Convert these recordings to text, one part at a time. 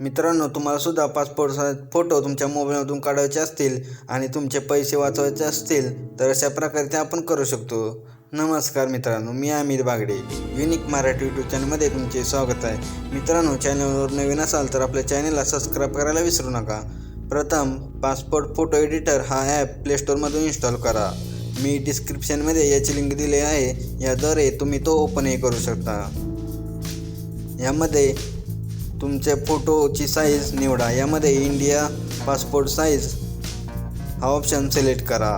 मित्रांनो तुम्हाला सुद्धा पासपोर्ट साईज फोटो तुमच्या मोबाईलमधून काढायचे असतील आणि तुमचे पैसे वाचवायचे असतील तर अशा प्रकारे ते आपण करू शकतो. नमस्कार मित्रांनो मी अमित बागडे. युनिक मराठी यूट्यूब चॅनलमध्ये तुमचे स्वागत आहे. मित्रांनो चॅनलवर नवीन असाल तर आपल्या चॅनलला सबस्क्राईब करायला विसरू नका. प्रथम पासपोर्ट फोटो एडिटर हा ॲप प्लेस्टोरमधून इन्स्टॉल करा. मी डिस्क्रिप्शनमध्ये याची लिंक दिली आहे. याद्वारे तुम्ही तो ओपनही करू शकता. यामध्ये तुमच्या फोटोची साईज निवडा. यामध्ये इंडिया पासपोर्ट साईज हा ऑप्शन सिलेक्ट करा.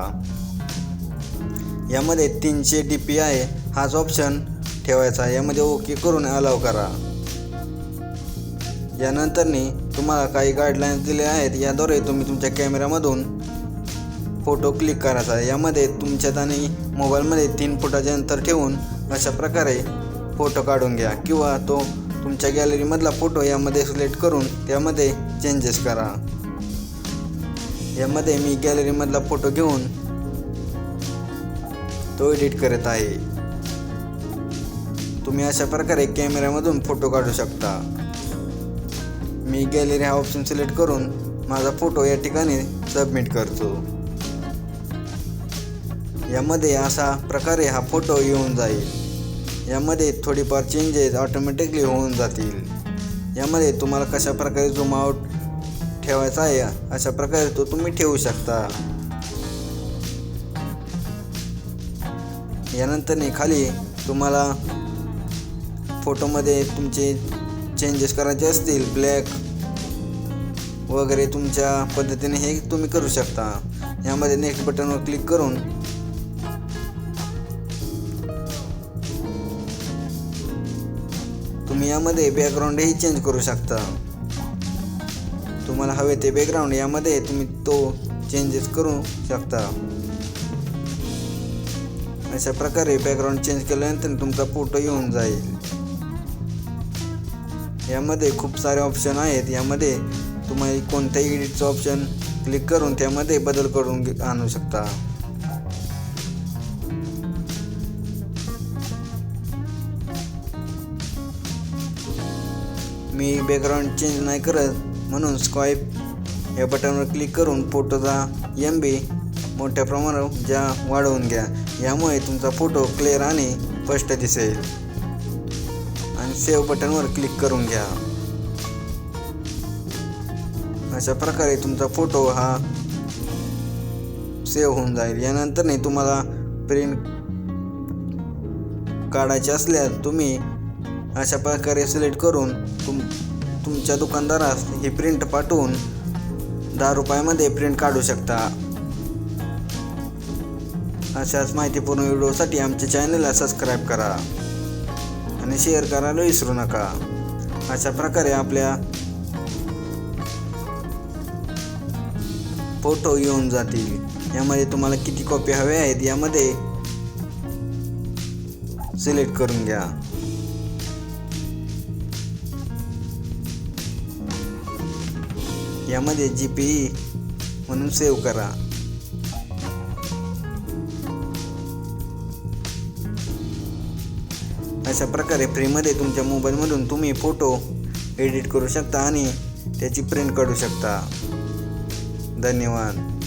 यामध्ये तीनशे डी पी आहे हाच ऑप्शन ठेवायचा. यामध्ये ओके करून अलाव करा. यानंतरनी तुम्हाला काही गाईडलाईन्स दिले आहेत याद्वारे तुम्ही तुमच्या कॅमेऱ्यामधून फोटो क्लिक करायचा. यामध्ये तुमच्यात आणि मोबाईलमध्ये तीन फुटाचे अंतर ठेवून अशा प्रकारे फोटो काढून घ्या. किंवा तो तुमच्या गॅलरीमधला फोटो यामध्ये सिलेक्ट करून त्यामध्ये चेंजेस करा. यामध्ये मी गॅलरीमधला फोटो घेऊन तो एडिट करत आहे. तुम्ही अशा प्रकारे कॅमेऱ्यामधून फोटो काढू शकता. मी गॅलरी हा ऑप्शन सिलेक्ट करून माझा फोटो या ठिकाणी सबमिट करतो. यामध्ये अशा प्रकारे हा फोटो येऊन जाईल. यामध्ये थोडीफार चेंजेस ऑटोमॅटिकली होऊन जातील. यामध्ये तुम्हाला कशा प्रकारे झूम आउट ठेवायचा आहे अशा प्रकारे तो तुम्ही ठेवू शकता. यानंतरने खाली तुम्हाला फोटोमध्ये तुमचे चेंजेस करायचे असतील ब्लॅक वगैरे तुमच्या पद्धतीने हे तुम्ही करू शकता. यामध्ये नेक्स्ट बटनवर क्लिक करून तुम्ही यामध्ये बॅकग्राऊंडही चेंज करू शकता. तुम्हाला हवे ते बॅकग्राऊंड यामध्ये तुम्ही तो चेंजेस करू शकता. अशा प्रकारे बॅकग्राऊंड चेंज केल्यानंतर तुमचा फोटो येऊन जाईल. यामध्ये खूप सारे ऑप्शन आहेत. यामध्ये तुम्ही कोणत्याही एडिटचं ऑप्शन क्लिक करून त्यामध्ये बदल करून घे- आणू शकता. मी बॅकग्राऊंड चेंज नाही करत म्हणून स्क्वाईप या बटनवर क्लिक करून फोटोचा एम बी मोठ्या प्रमाणात ज्या वाढवून घ्या यामुळे तुमचा फोटो क्लिअर आणि स्पष्ट दिसेल. आणि सेव्ह बटनवर क्लिक करून घ्या. अशा प्रकारे तुमचा फोटो हा सेव्ह होऊन जाईल. यानंतरने तुम्हाला प्रिंट काढायचे असल्यास तुम्ही अशा प्रकारे सिलेक्ट करून तुम तुमच्या दुकानदारास ही प्रिंट पाठवून दहा रुपयामध्ये प्रिंट काढू शकता. अशाच माहितीपूर्ण व्हिडिओसाठी आमच्या चॅनलला सबस्क्राईब करा आणि शेअर करायला विसरू नका. अशा प्रकारे आपल्या फोटो येऊन जातील. यामध्ये तुम्हाला किती कॉपी हवे आहेत यामध्ये सिलेक्ट करून घ्या. यामध्ये जी पी म्हणून सेव्ह करा. अशा प्रकारे फ्रीमध्ये तुमच्या मोबाईलमधून तुम्ही फोटो एडिट करू शकता आणि त्याची प्रिंट काढू शकता. धन्यवाद.